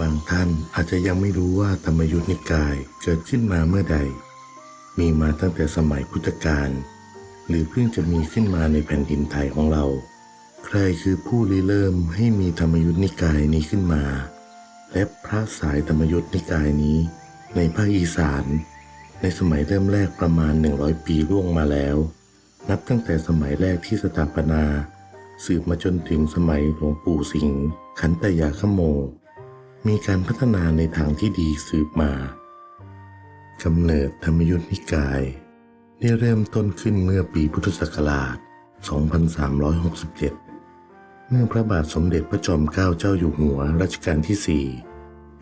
บางท่านอาจจะยังไม่รู้ว่าธรรมยุทธนิกายเกิดขึ้นมาเมื่อใด มีมาตั้งแต่สมัยพุทธกาลหรือเพิ่งจะมีขึ้นมาในแผ่นดินไทยของเรา ใครคือผู้ริเริ่มให้มีธรรมยุทธนิกายนี้ขึ้นมา และพระสายธรรมยุทธนิกายนี้ ในภาคอีสาน ในสมัยเริ่มแรกประมาณ 100 ปีล่วงมาแล้ว นับตั้งแต่สมัยแรกที่สถาปนา สืบมาจนถึงสมัยหลวงปู่สิงห์ขันตยาขโม มีการพัฒนาในทางที่ดีสืบมากำเนิดธรรมยุทธนิกาย ได้เริ่มต้นขึ้นเมื่อปีพุทธศักราช 2367 เมื่อพระบาทสมเด็จพระจอมเกล้าเจ้าอยู่หัวรัชกาลที่สี่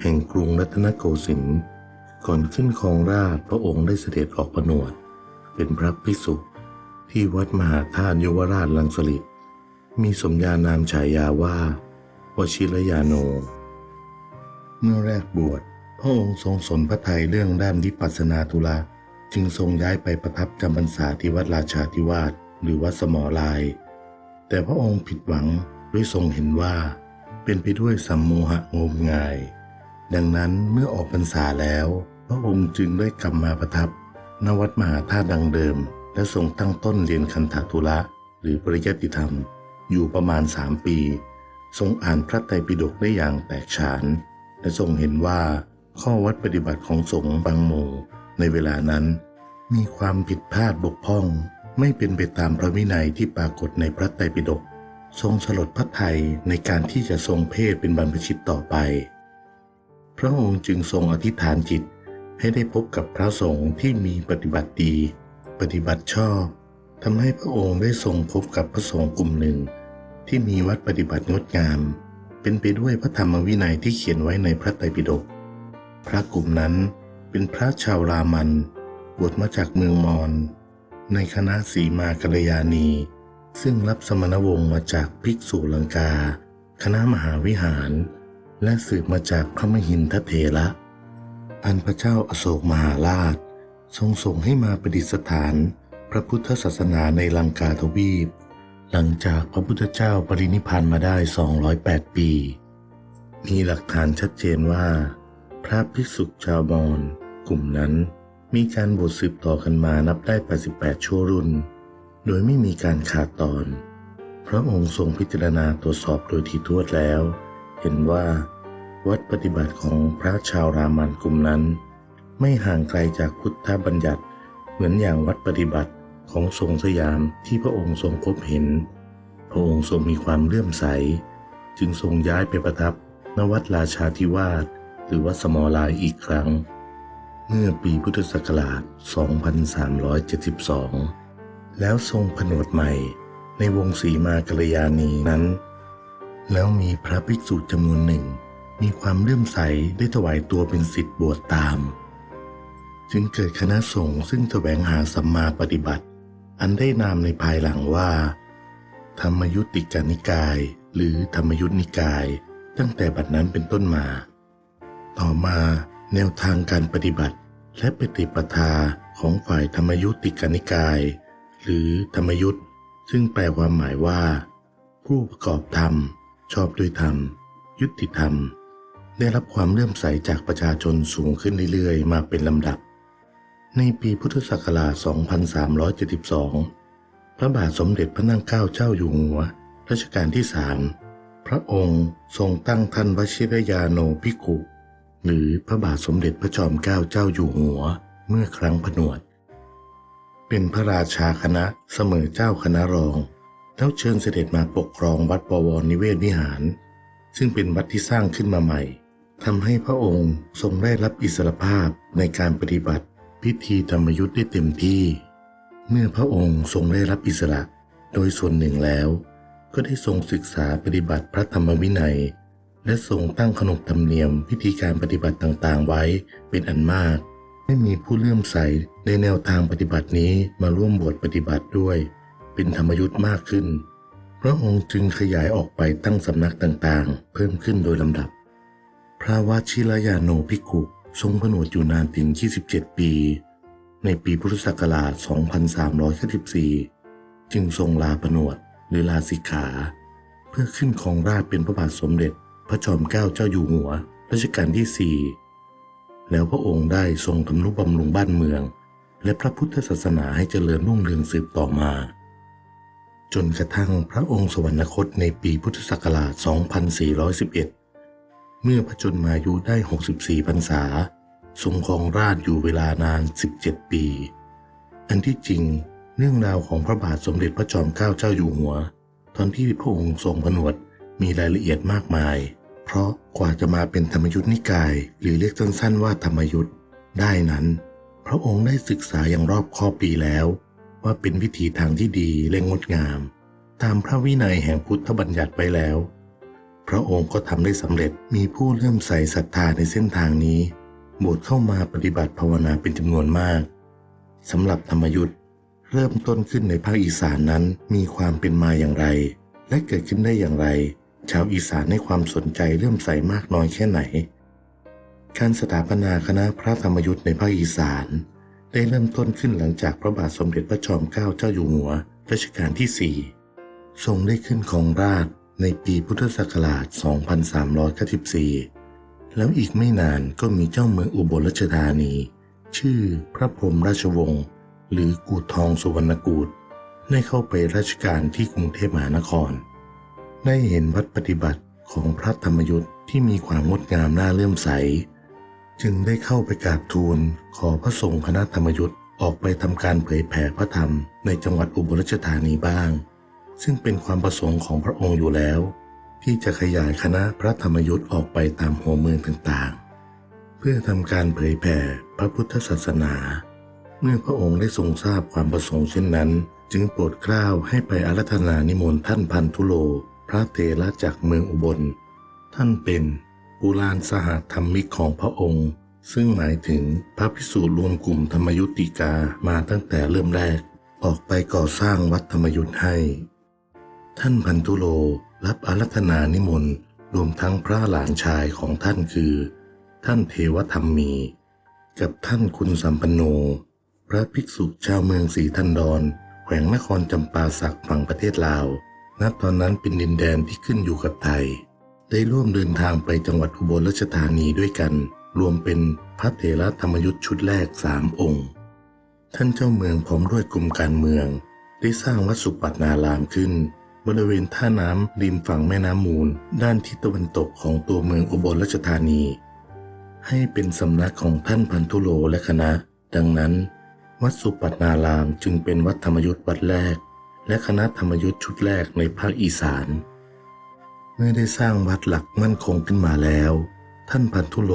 แห่งกรุงรัตนโกสินทร์ก่อนขึ้นครองราชพระองค์ได้เสด็จออกประนวด เป็นพระภิกษุที่วัดมหาธาตุยุวราชลังสลิดมีสมญานามฉายาว่า วชิรยาโน เมื่อแรกบวชพระองค์ทรงสนพระทัยเรื่องด้านวิปัสสนาธุระจึงทรงย้ายไปประทับจำพรรษาที่วัดราชาธิวาสหรือวัดสมอลาย แต่พระองค์ผิดหวังด้วยทรงเห็นว่า เป็นไปด้วยสัมโมหะงมงาย ดังนั้นเมื่อออกพรรษาแล้ว พระองค์จึงได้กลับมาประทับณวัดมหาธาตุดังเดิม และทรงตั้งต้นเรียนคันธทุระหรือปริยัติธรรม อยู่ประมาณสามปี ทรงอ่านพระไตรปิฎกได้อย่างแตกฉาน และทรงเห็นว่าข้อวัดปฏิบัติของสงฆ์บางหมู่ในเวลานั้น มีความผิดพลาดบกพร่อง ไม่เป็นไปตามพระวินัยที่ปรากฏในพระไตรปิฎกทรงสลดพระทัยในการที่จะทรงเพศเป็นบรรพชิตต่อไป พระองค์จึงทรงอธิษฐานจิตให้ได้พบกับพระสงฆ์ที่มีปฏิบัติดี ปฏิบัติชอบทำให้พระองค์ได้ทรงพบกับพระสงฆ์กลุ่มหนึ่ง ที่มีวัดปฏิบัติงดงาม เป็นไปด้วยพระธรรมวินัยที่เขียนไว้ในพระไตรปิฎก พระกลุ่มนั้นเป็นพระชาวรามัน บวชมาจากเมืองมอญในคณะสีมากัลยาณี ซึ่งรับสมณวงศ์มาจากภิกษุลังกา คณะมหาวิหาร และสืบมาจากพระมหินทเถระอันพระเจ้าอโศกมหาราช ทรงส่งให้มาประดิษฐานพระพุทธศาสนาในลังกาทวีป หลังจากพระพุทธเจ้าปรินิพพานมาได้ 208 ปี มีหลักฐานชัดเจนว่า พระภิกษุชาวมอญกลุ่มนั้นมีการบวชสืบต่อกันมานับได้ 88 ชั่วรุ่น โดยไม่มีการขาดตอน พระองค์ทรงพิจารณาตรวจสอบโดยทีทั่วแล้ว เห็นว่า วัดปฏิบัติของพระชาวรามันกลุ่มนั้น ไม่ห่างไกลจากพุทธบัญญัติเหมือนอย่างวัดปฏิบัติ ของทรงสยามที่พระองค์ทรงพบเห็น พระองค์ทรงมีความเลื่อมใส จึงทรงย้ายไปประทับณวัดราชาธิวาสหรือวัดสมอลายอีกครั้ง เมื่อปีพุทธศักราช 2372 แล้วทรงผนวดใหม่ในวงศรีมากัลยาณีนั้น แล้วมีพระภิกษุจำนวนหนึ่ง มีความเลื่อมใสได้ถวายตัวเป็นสิทธิ์บวชตาม จึงเกิดคณะสงฆ์ซึ่งแสวงหาสัมมาปฏิบัติ อันได้นามในภายหลังว่า ธรรมยุติกานิกาย หรือธรรมยุทธนิกาย ตั้งแต่บัดนั้นเป็นต้นมา ต่อมาแนวทางการปฏิบัติและปฏิปทาของฝ่ายธรรมยุติกานิกาย หรือธรรมยุทธซึ่งแปลความหมายว่า ผู้ประกอบธรรม ชอบด้วยธรรม ยุติธรรม ได้รับความเลื่อมใสจากประชาชนสูงขึ้นเรื่อยๆ มาเป็นลำดับ ในปีพุทธศักราช 2372 พระบาทสมเด็จพระนั่งเกล้าเจ้าอยู่หัวรัชกาลที่สามพระองค์ทรงตั้งท่านวชิรยาโนภิกขุ หรือพระบาทสมเด็จพระจอมเกล้าเจ้าอยู่หัวเมื่อครั้งผนวด เป็นพระราชาคณะเสมอเจ้าคณะรอง แล้วเชิญเสด็จมาปกครองวัดปวรนิเวศวิหาร ซึ่งเป็นวัดที่สร้างขึ้นมาใหม่ทำให้พระองค์ทรงได้รับอิสรภาพในการปฏิบัติ พิธีธรรมยุทธ์ได้เต็มที่ เมื่อพระองค์ทรงได้รับอิสระ โดยส่วนหนึ่งแล้ว ก็ได้ทรงศึกษาปฏิบัติพระธรรมวินัย และทรงตั้งขนบธรรมเนียมพิธีการปฏิบัติต่างๆ ไว้เป็นอันมากให้มีผู้เลื่อมใสในแนวทางปฏิบัตินี้มาร่วมบวชปฏิบัติด้วย เป็นธรรมยุทธ์มากขึ้น พระองค์จึงขยายออกไปตั้งสำนักต่างๆ เพิ่มขึ้นโดยลำดับ พระวชิรยาโนภิกขุ ทรงผนวดอยู่นานถึง 27 ปี ในปีพุทธศักราช 2394จึงทรงลาผนวดหรือลาสิกขา เพื่อขึ้นครองราชเป็นพระบาทสมเด็จ พระจอมเกล้าเจ้าอยู่หัวรัชกาลที่สี่แล้วพระองค์ได้ทรงทำนุบำรุงบ้านเมือง และพระพุทธศาสนาให้เจริญรุ่งเรืองสืบต่อมา จนกระทั่งพระองค์สวรรคตในปีพุทธศักราช 2411 เมื่อพระชนมายุได้ 64พรรษา ทรงครองราชอยู่เวลานาน 17 ปี อันที่จริงเรื่องราวของพระบาทสมเด็จพระจอมเกล้าเจ้าอยู่หัว ตอนที่พระองค์ทรงผนวดมีรายละเอียดมากมาย เพราะกว่าจะมาเป็นธรรมยุทธนิกาย หรือเรียกสั้นๆว่าธรรมยุทธได้นั้น พระองค์ได้ศึกษาอย่างรอบคอบปีแล้ว ว่าเป็นวิธีทางที่ดีและงดงาม ตามพระวินัยแห่งพุทธบัญญัติไว้แล้ว ระองค์ก็ทำได้สำเร็จมีผู้เลื่มใส่ศรัทธาในเส้นทางนี้ บวชเข้ามาปฏิบัติภาวนาเป็นจำนวนมากสำหรับธรรมยุทธ์เริ่มต้นขึ้นในภาคอีสานนั้นมีความเป็นมาอย่างไร และเกิดขึ้นได้อย่างไร ชาวอีสานให้ความสนใจเลื่มใส่มากน้อยแค่ไหน การสถาปนาคณะพระธรรมยุทธ์ในภาคอีสาน ได้เริ่มต้นขึ้นหลังจากพระบาทสมเด็จพระจอมเกล้าเจ้าอยู่หัวรัชกาลที่4ทรงได้ขึ้นของราช ในปีพุทธศักราช 2394 แล้วอีกไม่นานก็มีเจ้าเมืองอุบลราชธานี ชื่อพระพรหมราชวงศ์หรือกูดทองสุวรรณกูดได้เข้าไปราชการที่กรุงเทพมหานคร ได้เห็นวัดปฏิบัติของพระธรรมยุทธ์ที่มีความงดงามน่าเลื่อมใส จึงได้เข้าไปกราบทูลขอพระสงฆ์คณะธรรมยุทธ์ออกไปทำการเผยแผ่พระธรรมในจังหวัดอุบลราชธานีบ้าง ซึ่งเป็นความประสงค์ของพระองค์อยู่แล้ว ที่จะขยายคณะพระธรรมยุทธ์ออกไปตามหัวเมืองต่างๆ เพื่อทำการเผยแผ่พระพุทธศาสนา เมื่อพระองค์ได้ทรงทราบความประสงค์เช่นนั้น จึงโปรดเกล้าให้ไปอารัธนานิมนต์ท่านพันธุโล พระเทระจากเมืองอุบล ท่านเป็นปุรานสหธรรมิกของพระองค์ ซึ่งหมายถึงพระภิกษุรวมกลุ่มธรรมยุติกามาตั้งแต่เริ่มแรกออกไปก่อสร้างวัดธรรมยุทธ์ให้ ท่านพันธุโลรับอารัธนานิมนต์รวมทั้งพระหลานชายของท่านคือ ท่านเทวธรรมมี กับท่านคุณสัมปันโน พระภิกษุชาวเมืองศรีทันดรแขวงนครจำปาสักฝั่งประเทศลาวณตอนนั้นเป็นดินแดนที่ขึ้นอยู่กับไทย ได้ร่วมเดินทางไปจังหวัดอุบลราชธานีด้วยกัน รวมเป็นพระเถระธรรมยุทธ์ชุดแรกสามองค์ ท่านเจ้าเมืองพร้อมด้วยกลุ่มการเมือง ได้สร้างวัดสุปัตนารามขึ้น บริเวณท่าน้ำริมฝั่งแม่น้ำมูล ด้านทิศตะวันตกของตัวเมืองอุบลราชธานี ให้เป็นสำนักของท่านพันธุโลและคณะ ดังนั้น วัดสุปัตนารามจึงเป็นวัดธรรมยุทธ์วัดแรก และคณะธรรมยุทธ์ชุดแรกในภาคอีสาน เมื่อได้สร้างวัดหลักมั่นคงขึ้นมาแล้ว ท่านพันธุโล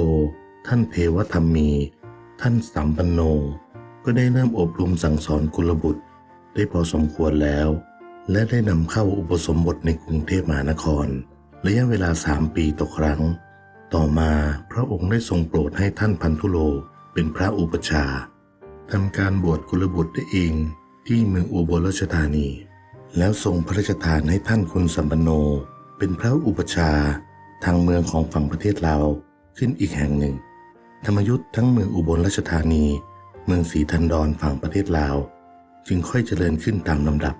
ท่านเทวธรรมี ท่านสัมปันโน ก็ได้เริ่มอบรมสั่งสอนกุลบุตรได้พอสมควรแล้ว และได้นำเข้าอุปสมบทในกรุงเทพมหานคร ระยะเวลาสามปีต่อครั้ง ต่อมาพระองค์ได้ทรงโปรดให้ท่านพันธุโลเป็นพระอุปชาทำการบวชกุลบุตรได้เองที่เมืองอุบลราชธานี แล้วทรงพระราชทานให้ท่านคุณสัมปันโน เป็นพระอุปชาทางเมืองของฝั่งประเทศลาวขึ้นอีกแห่งหนึ่ง ธรรมยุทธ์ทั้งเมืองอุบลราชธานี เมืองศรีทันดรฝั่งประเทศลาว จึงค่อยเจริญขึ้นตามลำดับ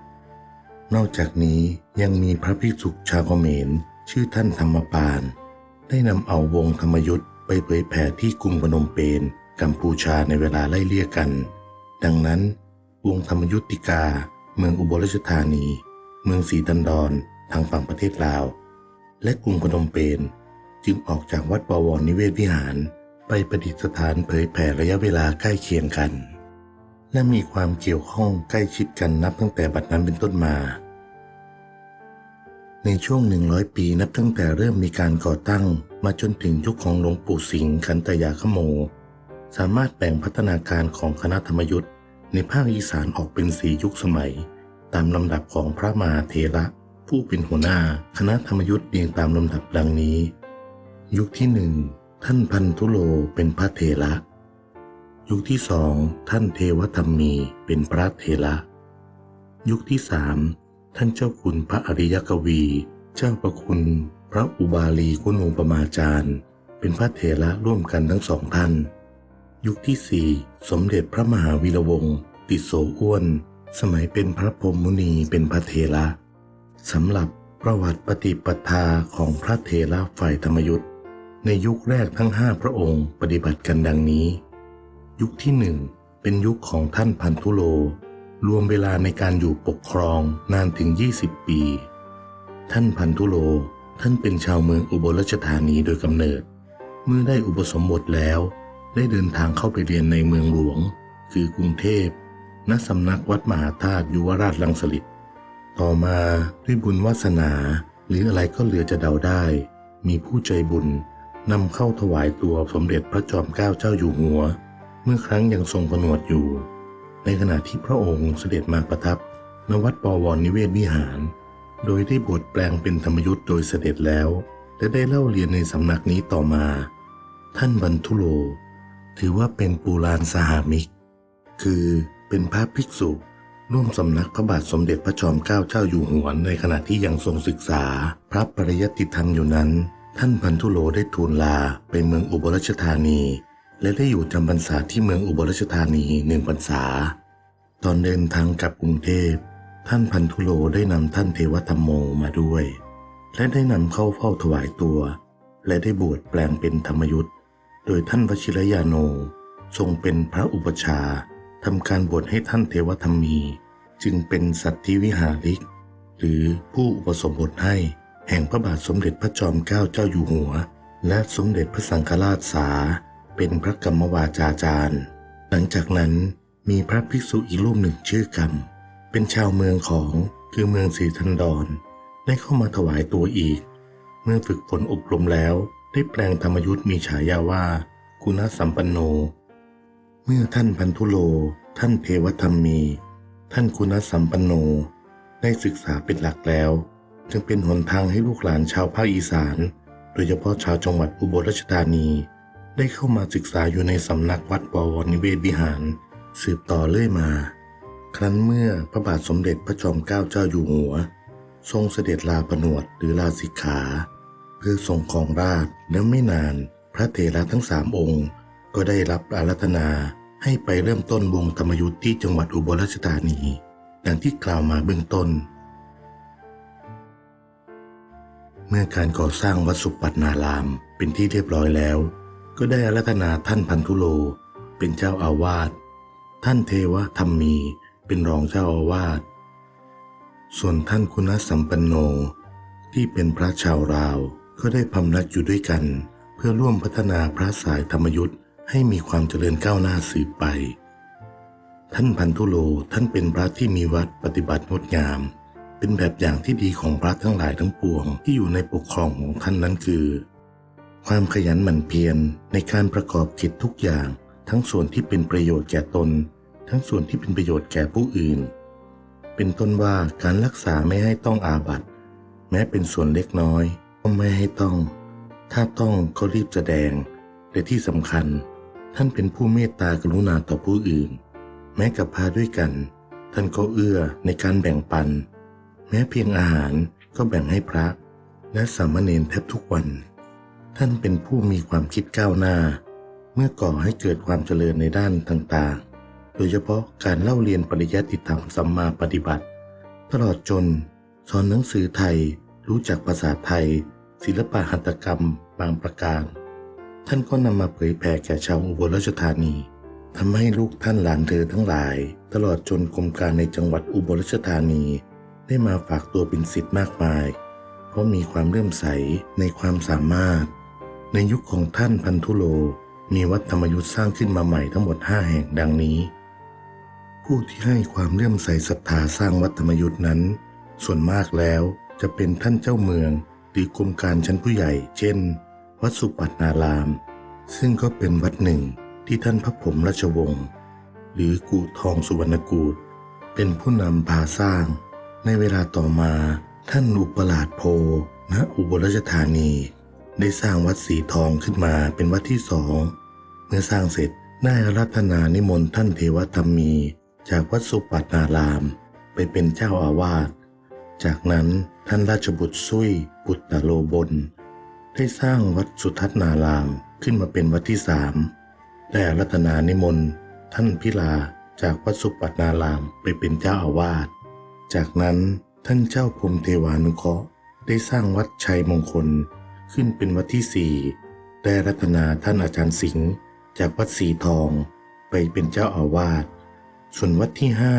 นอกจากนี้ยังมีพระภิกษุชาวเขมรชื่อท่านธรรมปาน ได้นำเอาวงธรรมยุทธ์ไปเผยแผ่ที่กรุงพนมเปญกัมพูชาในเวลาไล่เลี่ยกัน ดังนั้นวงธรรมยุติกา เมืองอุบลราชธานี เมืองศรีทันดรทางฝั่งประเทศลาว และกรุงพนมเปญจึงออกจากวัดบวรนิเวศวิหาร ไปประดิษฐานเผยแผ่ระยะเวลาใกล้เคียงกัน และมีความเกี่ยวข้องใกล้ชิดกันนับตั้งแต่บัดนั้นเป็นต้นมา ในช่วง 100 ปีนับตั้งแต่เริ่มมีการก่อตั้งมาจนถึงยุคของหลวงปู่สิงห์ขันตยาขโม สามารถแบ่งพัฒนาการของคณะธรรมยุทธ์ในภาคอีสานออกเป็นสียุคสมัย ตามลำดับของพระมหาเถระผู้เป็นหัวหน้าคณะธรรมยุทธ์เรียงตามลำดับดังนี้ ยุคที่หนึ่งท่านพันธุโลเป็นพระเถระ ยุคที่สองท่านเทวธรรมีเป็นพระเถระ ยุคที่สามท่านเจ้าคุณพระอริยกวี เจ้าประคุณ พระอุบาลีกุณูปมาจารย์ เป็นพระเถระร่วมกันทั้งสองท่าน ยุคที่สี่สมเด็จพระมหาวีระวงศ์ติโสอ้วน สมัยเป็นพระพรหมมุนีเป็นพระเถระสำหรับประวัติปฏิปทาของพระเถระฝ่ายธรรมยุทธ์ในยุคแรกทั้งห้าพระองค์ปฏิบัติกันดังนี้ ยุคที่หนึ่งเป็นยุคของท่านพันธุโล รวมเวลาในการอยู่ปกครองนานถึง 20 ปี ท่านพันธุโลท่านเป็นชาวเมืองอุบลราชธานีโดยกำเนิด เมื่อได้อุปสมบทแล้ว ได้เดินทางเข้าไปเรียนในเมืองหลวง คือกรุงเทพณสำนักวัดมหาธาตุยุวราชลังสลิดต่อมาด้วยบุญวาสนาหรืออะไรก็เหลือจะเดาได้ มีผู้ใจบุญนำเข้าถวายตัวสมเด็จพระจอมเกล้าเจ้าอยู่หัว มื่อครั้งยังทรงผนวดอยู่ ในขณะที่พระองค์เสด็จมาประทับณวัดปวรนิเวศวิหาร โดยได้บทแปลงเป็นธรรมยุทธ์โดยเสด็จแล้ว และได้เล่าเรียนในสำนักนี้ต่อมา ท่านบรรทุโล ถือว่าเป็นปูรานสหามิก คือเป็นพระภิกษุร่วมสำนักพระบาทสมเด็จพระจอมเกล้าเจ้าอยู่หัวในขณะที่ยังทรงศึกษา พระปริยติธรรมอยู่นั้น ท่านพันธุโลได้ทูลลาไปเมืองอุบลราชธานี และได้อยู่จำพรรษาที่เมืองอุบลราชธานีหนึ่งพรรษา ตอนเดินทางกลับกรุงเทพ ท่านพันธุโลได้นำท่านเทวธรรมโมมาด้วย และได้นำเข้าเฝ้าถวายตัว และได้บวชแปลงเป็นธรรมยุทธ์โดยท่านวชิรยาโนทรงเป็นพระอุปชาทำการบวชให้ท่านเทวธรรมี จึงเป็นสัตธิวิหาริก หรือผู้อุปสมบทให้แห่งพระบาทสมเด็จพระจอมเกล้าเจ้าอยู่หัว และสมเด็จพระสังฆราชสา เป็นพระกรรมวาจาจารย์ หลังจากนั้นมีพระภิกษุอีกรูปหนึ่งชื่อกรรม เป็นชาวเมืองของคือเมืองศรีธันดร ได้เข้ามาถวายตัวอีก เมื่อฝึกฝนอบรมแล้วได้แปลงธรรมยุทธ์มีฉายาว่า คุณสัมปันโน เมื่อท่านพันธุโล ท่านเทวธรรมี ท่านคุณสัมปันโน ได้ศึกษาเป็นหลักแล้ว จึงเป็นหนทางให้ลูกหลานชาวภาคอีสาน โดยเฉพาะชาวจังหวัดอุบลราชธานี ได้เข้ามาศึกษาอยู่ในสำนักวัดบวรนิเวศวิหาร สืบต่อเรื่อยมา ครั้นเมื่อพระบาทสมเด็จพระจอมเกล้าเจ้าอยู่หัว ทรงเสด็จลาผนวดหรือลาสิกขา เพื่อทรงครองราชย์แล้วไม่นาน พระเถระทั้งสามองค์ ก็ได้รับอารัธนาให้ไปเริ่มต้นวงธรรมยุทธ์ที่จังหวัดอุบลราชธานีดังที่กล่าวมาเบื้องต้น เมื่อการก่อสร้างวัดสุปัตนารามเป็นที่เรียบร้อยแล้ว ก็ได้อารัธนาท่านพันธุโล เป็นเจ้าอาวาส ท่านเทวธรรมมีเป็นรองเจ้าอาวาส ส่วนท่านคุณสัมปันโนที่เป็นพระชาวราวก็ได้พำนักอยู่ด้วยกัน เพื่อร่วมพัฒนาพระสายธรรมยุทธ์ให้มีความเจริญก้าวหน้าสืบไป ท่านพันธุโลท่านเป็นพระที่มีวัดปฏิบัติงดงาม เป็นแบบอย่างที่ดีของพระทั้งหลายทั้งปวงที่อยู่ในปกครองของท่านนั้นคือ ความขยันหมั่นเพียรในการประกอบกิจทุกอย่าง ทั้งส่วนที่เป็นประโยชน์แก่ตน ทั้งส่วนที่เป็นประโยชน์แก่ผู้อื่น เป็นต้นว่าการรักษาไม่ให้ต้องอาบัตแม้เป็นส่วนเล็กน้อยก็ไม่ให้ต้อง ถ้าต้องก็รีบแสดงและที่สำคัญ ท่านเป็นผู้เมตตากรุณาต่อผู้อื่น แม้กับพาด้วยกัน ท่านก็เอื้อในการแบ่งปัน แม้เพียงอาหารก็แบ่งให้พระ และสามเณรแทบทุกวัน ท่านเป็นผู้มีความคิดก้าวหน้า เมื่อก่อให้เกิดความเจริญในด้านต่างๆ โดยเฉพาะการเล่าเรียนปริยัติธรรมสัมมาปฏิบัติ ตลอดจนสอนหนังสือไทย รู้จักภาษาไทย ศิลปะหัตถกรรมบางประการ ท่านก็นำมาเผยแผ่แก่ชาวอุบลราชธานีทำให้ลูกท่านหลานเธอทั้งหลาย ตลอดจนกรมการในจังหวัดอุบลราชธานี ได้มาฝากตัวเป็นศิษย์มากมาย เพราะมีความเลื่อมใสในความสามารถ ในยุคของท่านพันธุโล มีวัดธรรมยุทธ์สร้างขึ้นมาใหม่ทั้งหมด5แห่งดังนี้ ผู้ที่ให้ความเลื่อมใสศรัทธาสร้างวัดธรรมยุทธ์นั้น ส่วนมากแล้วจะเป็นท่านเจ้าเมืองหรือกรมการชั้นผู้ใหญ่ เช่น วัดสุปัตนาราม ซึ่งก็เป็นวัดหนึ่งที่ท่านพระผมราชวงศ์หรือกูทองสุวรรณกูฏเป็นผู้นำพาสร้าง ในเวลาต่อมาท่านอุปราชโพณอุบลราชธานี ได้สร้างวัดสีทองขึ้นมาเป็นวัดที่สอง เมื่อสร้างเสร็จได้รัตนานิมนต์ท่านเทวธรรมี จากวัดสุปัตนาราม ไปเป็นเจ้าอาวาส จากนั้นท่านราชบุตรซุยปุตตะโลบน ได้สร้างวัดสุทัศนารามขึ้นมาเป็นวัดที่สามได้รัตนานิมนต์ท่านพิลาจากวัดสุปัตนารามไปเป็นเจ้าอาวาส จากนั้นท่านเจ้าพรมเทวานุเคราะห์ได้สร้างวัดชัยมงคล ขึ้นเป็นวัดที่สี่ได้รัตนาท่านอาจารย์สิงห์จากวัดสีทองไปเป็นเจ้าอาวาส ส่วนวัดที่ห้า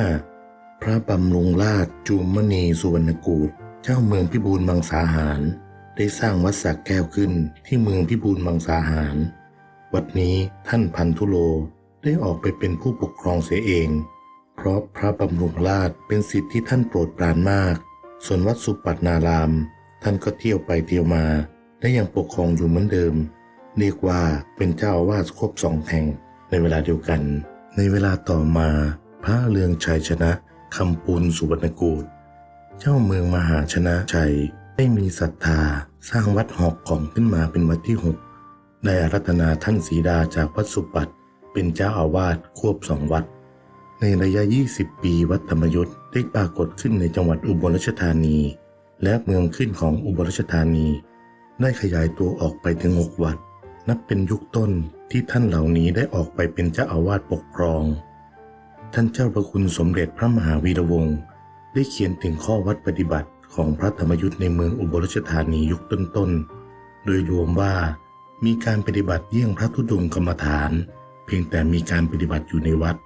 พระบำรุงราชจูมณีสุวรรณกูฏเจ้าเมืองพิบูลมังสาหาร ได้สร้างวัดสักแก้วขึ้นที่เมืองพิบูลมังสาหาร วัดนี้ท่านพันธุโลได้ออกไปเป็นผู้ปกครองเสียเอง เพราะพระบำรุงราชเป็นสิทธิที่ท่านโปรดปรานมาก ส่วนวัดสุปัตนาราม ท่านก็เที่ยวไปเที่ยวมา และยังปกครองอยู่เหมือนเดิม เรียกว่าเป็นเจ้าอาวาสครบสองแห่งในเวลาเดียวกัน ในเวลาต่อมา พระเลืองชัยชนะคำปูนสุวรรณกูฏเจ้าเมืองมหาชนะชัยได้มีศรัทธาสร้างวัดหอกของขึ้นมาเป็นวัดที่หกได้อารัตนาท่านสีดาจากวัดสุปัตเป็นเจ้าอาวาสควบสองวัด ในระยะ 20 ปีวัดธรรมยุทธ์ได้ปรากฏขึ้นในจังหวัดอุบลราชธานี และเมืองขึ้นของอุบลราชธานี ได้ขยายตัวออกไปถึงหกวัด นับเป็นยุคต้นที่ท่านเหล่านี้ได้ออกไปเป็นเจ้าอาวาสปกครอง ท่านเจ้าประคุณสมเด็จพระมหาวีระวงศ์ได้เขียนถึงข้อวัดปฏิบัติของพระธรรมยุทธ์ในเมืองอุบลราชธานียุคต้นๆ โดยรวมว่ามีการปฏิบัติเยี่ยงพระธุดงค์กรรมฐาน เพียงแต่มีการปฏิบัติอยู่ในวัด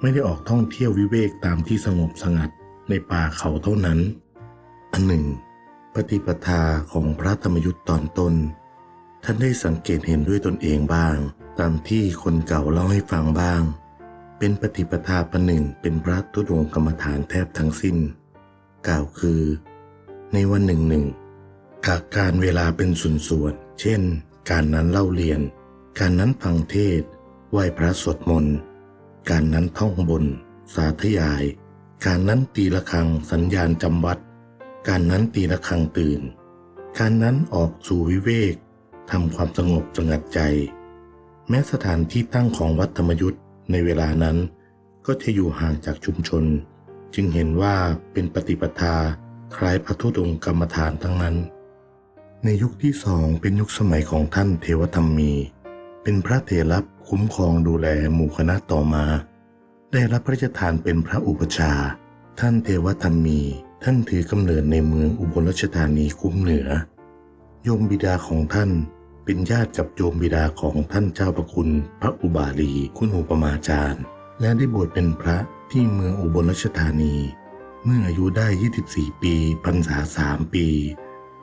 ไม่ได้ออกท่องเที่ยววิเวกตามที่สงบสงัดในป่าเขาเท่านั้น อันหนึ่ง ปฏิปทาของพระธรรมยุทธ์ตอนต้น ท่านได้สังเกตเห็นด้วยตนเองบ้าง ตามที่คนเก่าเล่าให้ฟังบ้าง เป็นปฏิปทาประหนึ่งเป็นพระธุดงกรรมฐานแทบทั้งสิ้น กล่าวคือ ในวันหนึ่งหนึ่งกากการเวลาเป็นส่วนๆเช่น การนั้นเล่าเรียน การนั้นฟังเทศไหว้พระสวดมนต์การนั้นท่องบน สาธยาย การนั้นตีละครังสัญญาณจำวัด การนั้นตีละคังตื่น การนั้นออกสู่วิเวกทำความสงบสงัดใจ แม้สถานที่ตั้งของวัดธรรมยุทธ์ในเวลานั้น ก็จะอยู่ห่างจากชุมชน จึงเห็นว่าเป็นปฏิปทาคล้ายพระธุดงกรรมฐานทั้งนั้น ในยุคที่สองเป็นยุคสมัยของท่านเทวธรรมมี เป็นพระเถระคุ้มครองดูแลหมู่คณะต่อมา ได้รับพระราชทานเป็นพระอุปชา ท่านเทวธรรมมี ท่านถือกำเนิดในเมืองอุบลราชธานีคุ้มเหนือ โยมบิดาของท่านเป็นญาติกับโยมบิดาของท่านเจ้าประคุณ พระอุบาลีคุณอุปมาจารย์ และได้บวชเป็นพระที่เมืองอุบลราชธานี เมื่ออายุได้ 24 ปีพรรษาสามปี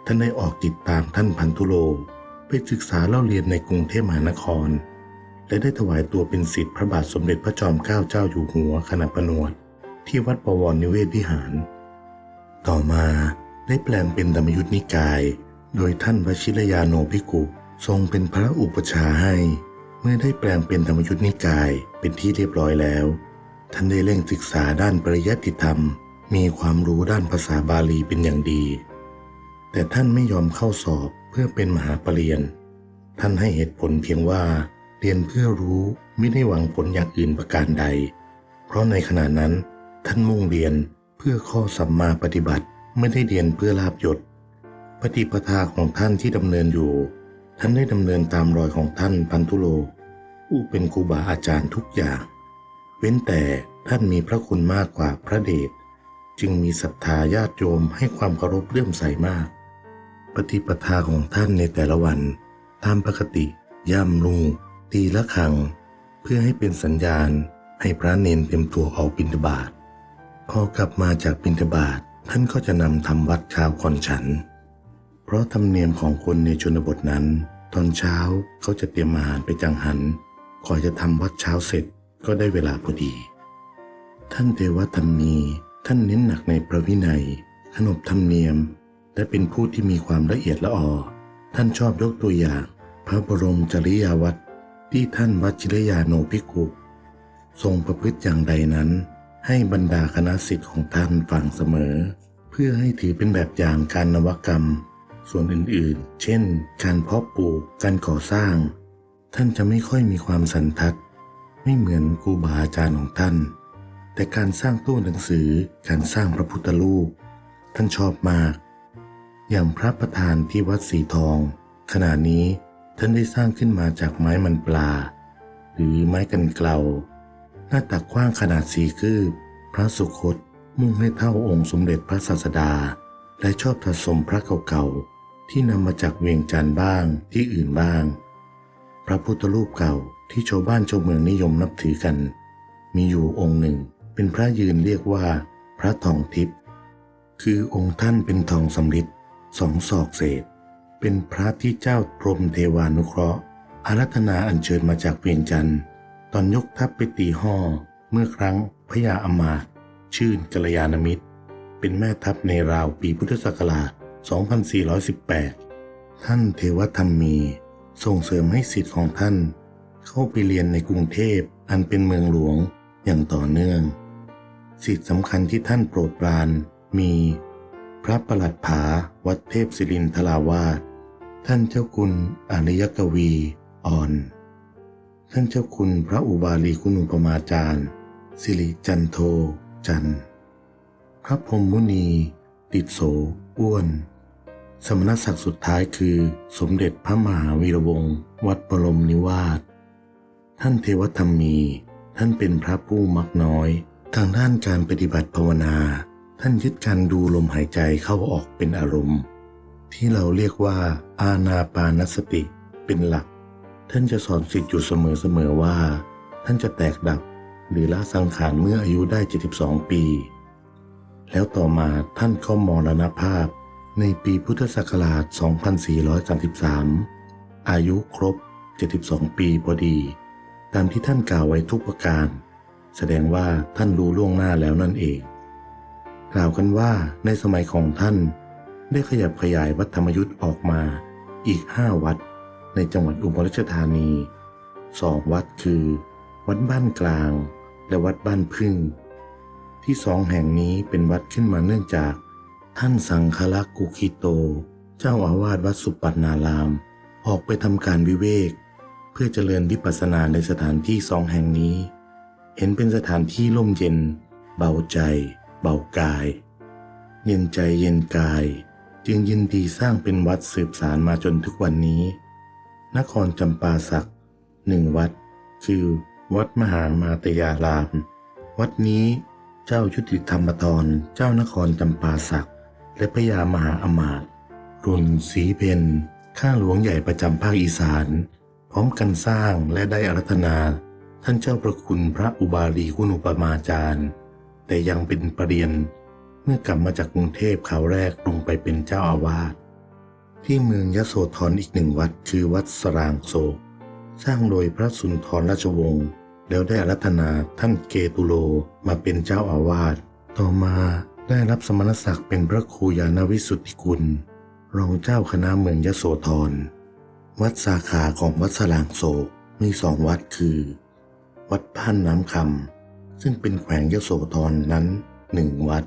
ท่านได้ออกติดตามท่านพันธุโล ไปศึกษาเล่าเรียนในกรุงเทพมหานคร และได้ถวายตัวเป็นศิษย์พระบาทสมเด็จพระจอมเกล้าเจ้าอยู่หัวขณะประนวด ที่วัดประวรนิเวศวิหาร ต่อมาได้แปลงเป็นธรรมยุทธนิกาย โดยท่านวชิรยาโนภิกุทรงเป็นพระอุปชาย์ให้ เมื่อได้แปลงเป็นธรรมยุทธนิกายเป็นที่เรียบร้อยแล้ว ท่านได้เร่งศึกษาด้านปริยัติธรรม มีความรู้ด้านภาษาบาลีเป็นอย่างดี แต่ท่านไม่ยอมเข้าสอบเพื่อเป็นมหาปรริญญาท่านให้เหตุผลเพียงว่าเรียนเพื่อรู้ไม่ได้หวังผลอย่างอื่นประการใด เพราะในขณะนั้นท่านมุ่งเรียนเพื่อข้อสัมมาปฏิบัติไม่ได้เรียนเพื่อลาบยศปฏิปทาของท่านที่ดำเนินอยู่ ท่านได้ดำเนินตามรอยของท่านพันธุโลผู้เป็นครูบาอาจารย์ทุกอย่าง เว้นแต่ท่านมีพระคุณมากกว่าพระเดชจึงมีศรัทธาญาติโยมให้ความเคารพเลื่อมใสมาก ปฏิปทาของท่านในแต่ละวัน ตามปกติ ย่ำลุงตีละคัง เพื่อให้เป็นสัญญาณให้พระเนนเต็มตัวออกบิณฑบาต พอกลับมาจากบิณฑบาตท่านก็จะนำทำวัดเช้าก่อนฉัน เพราะธรรมเนียมของคนในชนบทนั้น ตอนเช้าเขาจะเตรียมอาหารไปจังหันก่อนจะทำวัดเช้าเสร็จก็ได้เวลาพอดี ท่านเทวธรรมมีท่านเน้นหนักในพระวินัย ขนบธรรมเนียม และเป็นผู้ที่มีความละเอียดละออ ท่านชอบยกตัวอย่าง พระบรมจริยาวัดที่ท่านวัชิรยาโนภิกขุทรงประพฤติอย่างใดนั้น ให้บรรดาคณะสิทธิ์ของท่านฟังเสมอ เพื่อให้ถือเป็นแบบอย่างการนวกรรม ส่วนอื่นๆ เช่น การเพาะปลูกการก่อสร้าง ท่านจะไม่ค่อยมีความสันทัด ไม่เหมือนครูบาอาจารย์ของท่าน แต่การสร้างตู้หนังสือการสร้างพระพุทธรูป ท่านชอบมาก อย่างพระประธานที่วัดสีทอง ขณะนี้ท่านได้สร้างขึ้นมาจากไม้มันปลา หรือไม้กันเกลา หน้าตักกว้างขนาดสีคืบ พระสุคตมุ่งให้เท่าองค์สมเด็จพระศาสดา และชอบผสมพระเก่าๆ ที่นำมาจากเวียงจันทร์บ้างที่อื่นบ้าง พระพุทธรูปเก่าที่ชาวบ้านชาวเมืองนิยมนับถือกัน มีอยู่องค์หนึ่งเป็นพระยืนเรียกว่า พระทองทิพย์คือองค์ท่านเป็นทองสำริดสองศอกเศษ เป็นพระที่เจ้าพรหมเทวานุเคราะห์อารัธนาอัญเชิญมาจากเวียงจันทร์ อนยกทัพไปตีห่อเมื่อครั้งพญาอมาตชื่นกัลยาณมิตร เป็นแม่ทัพในราวปีพุทธศักราช 2418 ท่านเทวธรรมมีส่งเสริมให้สิทธิ์ของท่าน เข้าไปเรียนในกรุงเทพอันเป็นเมืองหลวงอย่างต่อเนื่อง สิทธิ์สำคัญที่ท่านโปรดปรานมี พระประหลัดผาวัดเทพศิรินทราวาสท่านเจ้าคุณอริยกวีอ่อน ท่านเจ้าคุณพระอุบาลีคุณุปมาจารย์ สิริจันโท จัน พระพรมมุนี ติดโส อ้วน สมณศักดิ์สุดท้ายคือ สมเด็จพระมหาวีระวงศ์วัดบรมนิวาส ท่านเทวธรรมมี ท่านเป็นพระผู้มักน้อย ทางด้านการปฏิบัติภาวนา ท่านยึดการดูลมหายใจเข้าออกเป็นอารมณ์ ที่เราเรียกว่าอาณาปานสติเป็นหลัก ท่านจะสอนสิทธิ์อยู่เสมอๆว่า ท่านจะแตกดับหรือละสังขารเมื่ออายุได้ 72 ปี แล้วต่อมาท่านก็มรณภาพในปีพุทธศักราช 2433 อายุครบ 72 ปีพอดี ตามที่ท่านกล่าวไว้ทุกประการ แสดงว่าท่านรู้ล่วงหน้าแล้วนั่นเอง กล่าวกันว่าในสมัยของท่านได้ขยับขยายวัดธรรมยุทธ์ออกมาอีก 5 วัด ในจังหวัดอุบลราชธานีสองวัดคือ วัดบ้านกลาง และวัดบ้านพึ่ง ที่สองแห่งนี้เป็นวัดขึ้นมาเนื่องจาก ท่านสังคลักษ์กุคิโต เจ้าอาวาสวัดสุปัตนาราม ออกไปทำการวิเวก เพื่อเจริญวิปัสสนาในสถานที่สองแห่งนี้ เห็นเป็นสถานที่ร่มเย็น เบาใจ เบากาย เย็นใจเย็นกาย จึงยินดีสร้างเป็นวัดสืบสารมาจนทุกวันนี้ นครจำปาสักหนึ่งวัด คือ วัดมหามาตยาราม วัดนี้เจ้ายุติธรรมทรเจ้านครจำปาสักและพระยามหาอมาตย์รุนศรีเพนข้าหลวงใหญ่ประจำภาคอีสาน พร้อมกันสร้างและได้อารัธนา ท่านเจ้าประคุณพระอุบาลีคุณอุปมาจารย์ แต่ยังเป็นประเดียนเมื่อกลับมาจากกรุงเทพคราวแรกลงไปเป็นเจ้าอาวาส ที่เมืองยโสธรอีกหนึ่งวัดคือวัดสรางโศก สร้างโดยพระสุนทรราชวงศ์แล้วได้รัธนาท่านเกตุโลมาเป็นเจ้าอาวาสต่อมาได้รับสมณศักดิ์เป็นพระครูยานวิสุทธิคุณ รองเจ้าคณะเมืองยโสธร วัดสาขาของวัดสรางโศกมีสองวัดคือ วัดบ้านน้ำคำซึ่งเป็นแขวงยโสธรนั้นหนึ่งวัด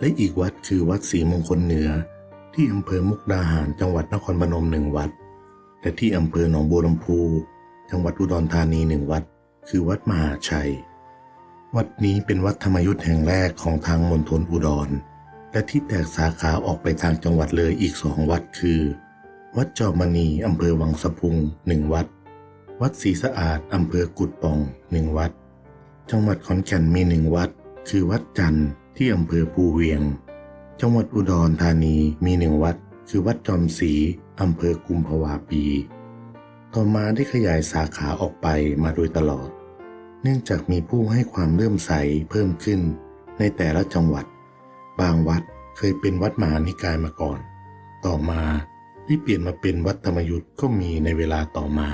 และอีกวัดคือวัดศรีมงคลเหนือ ที่อำเภอมุกดาหารจังหวัดนครพนมหนึ่งวัด และที่อำเภอหนองบัวลำพู จังหวัดอุดรธานีหนึ่งวัด คือวัดมหาชัย วัดนี้เป็นวัดธรรมยุทธ์แห่งแรกของทางมณฑลอุดร และที่แตกสาขาออกไปทางจังหวัดเลยอีกสองวัดคือ วัดจอมณีอำเภอวังสะพุงหนึ่งวัด วัดศรีสะอาดอำเภอกุดป่องหนึ่งวัด จังหวัดขอนแก่นมีหนึ่งวัด คือวัดจันทร์ที่อำเภอภูเวียง จังหวัดอุดรธานีมีหนึ่งวัด คือวัดจอมศรีอำเภอกุมภาวาปี ต่อมาได้ขยายสาขาออกไปมาโดยตลอด เนื่องจากมีผู้ให้ความเลื่อมใสเพิ่มขึ้น ในแต่ละจังหวัด บางวัดเคยเป็นวัดมหานิกายมาก่อน ต่อมาที่เปลี่ยนมาเป็นวัดธรรมยุทธ์ก็มีในเวลาต่อมา